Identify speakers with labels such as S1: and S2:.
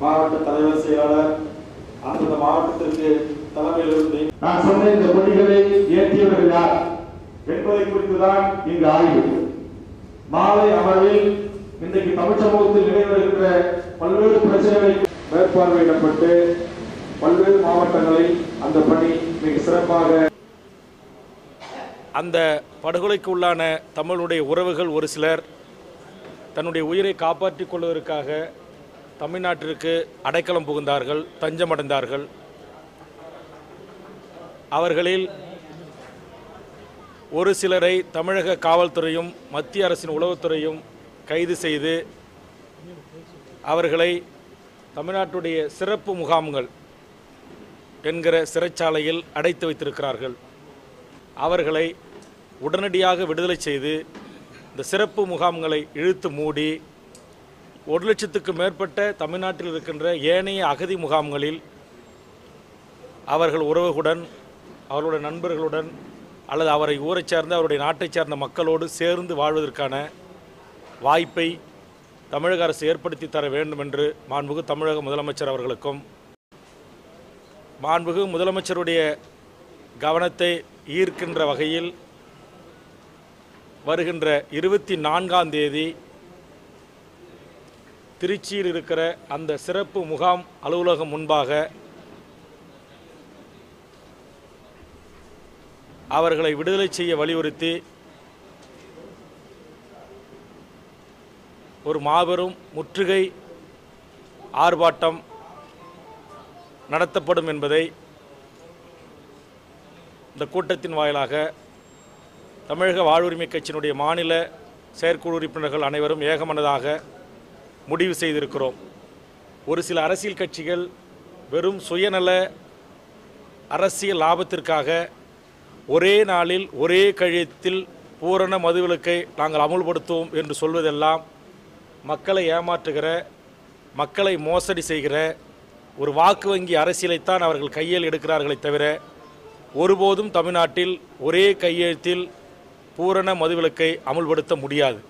S1: மாவட்ட தலைவர் செயலாளர் அந்தந்த மாவட்டத்திற்கு தலைமையிலிருந்து நான் சொன்ன இந்த கொடிகளை ஏற்றியவர்கள் யார் என்பதை குறித்துதான் இங்கு ஆய்வு. மாலை அமர்வில் இன்றைக்கு தமிழ் சமூகத்தில் நிலைவருகின்ற பல்வேறு பிரச்சனைகளை மேற்பார்வையிடப்பட்டு பல்வேறு மாவட்டங்களில் அந்த பணி மிக சிறப்பாக
S2: அந்த படுகொலைக்கு உள்ளான தமிழுடைய உறவுகள் ஒரு சிலர் தன்னுடைய உயிரை காப்பாற்றிக் கொள்வதற்காக தமிழ்நாட்டிற்கு அடைக்கலம் புகுந்தார்கள் தஞ்சமடைந்தார்கள். அவர்களில் ஒரு சிலரை தமிழக காவல்துறையும் மத்திய அரசின் உளவுத்துறையும் கைது செய்து அவர்களை தமிழ்நாட்டுடைய சிறப்பு முகாம்கள் என்கிற சிறைச்சாலையில் அடைத்து வைத்திருக்கிறார்கள். அவர்களை உடனடியாக விடுதலை செய்து இந்த சிறப்பு முகாம்களை இழுத்து மூடி ஒரு லட்சத்துக்கு மேற்பட்ட தமிழ்நாட்டில் இருக்கின்ற ஏனைய அகதி முகாம்களில் அவர்கள் உறவுகளுடன் அவர்களுடைய நண்பர்களுடன் அல்லது அவரை ஊரைச் சேர்ந்த அவருடைய நாட்டைச் சேர்ந்த மக்களோடு சேர்ந்து வாழ்வதற்கான வாய்ப்பை தமிழக அரசு ஏற்படுத்தி தர வேண்டும் என்று மாண்புகு தமிழக முதலமைச்சர் அவர்களுக்கும் மாண்புகு முதலமைச்சருடைய கவனத்தை ஈர்க்கின்ற வகையில் வருகின்ற இருபத்தி நான்காம் தேதி திருச்சியில் இருக்கிற அந்த சிறப்பு முகாம் அலுவலகம் முன்பாக அவர்களை விடுதலை செய்ய வலியுறுத்தி ஒரு மாபெரும் முற்றுகை ஆர்ப்பாட்டம் நடத்தப்படும் என்பதை இந்த கூட்டத்தின் வாயிலாக தமிழக வாழ்வுரிமை கட்சியினுடைய மாநில செயற்குழு உறுப்பினர்கள் அனைவரும் ஏகமனதாக முடிவு செய்திருக்கிறோம். ஒரு சில அரசியல் கட்சிகள் வெறும் சுயநல அரசியல் லாபத்திற்காக ஒரே நாளில் ஒரே கழித்தில் பூரண மதுவிலக்கை நாங்கள் அமுல்படுத்துவோம் என்று சொல்வதெல்லாம் மக்களை ஏமாற்றுகிற மக்களை மோசடி செய்கிற ஒரு வாக்கு வங்கி அரசியலைத்தான் அவர்கள் கையில் எடுக்கிறார்களே தவிர ஒருபோதும் தமிழ்நாட்டில் ஒரே கையெழுத்தில் பூரண மதுவிலக்கை அமுல்படுத்த முடியாது.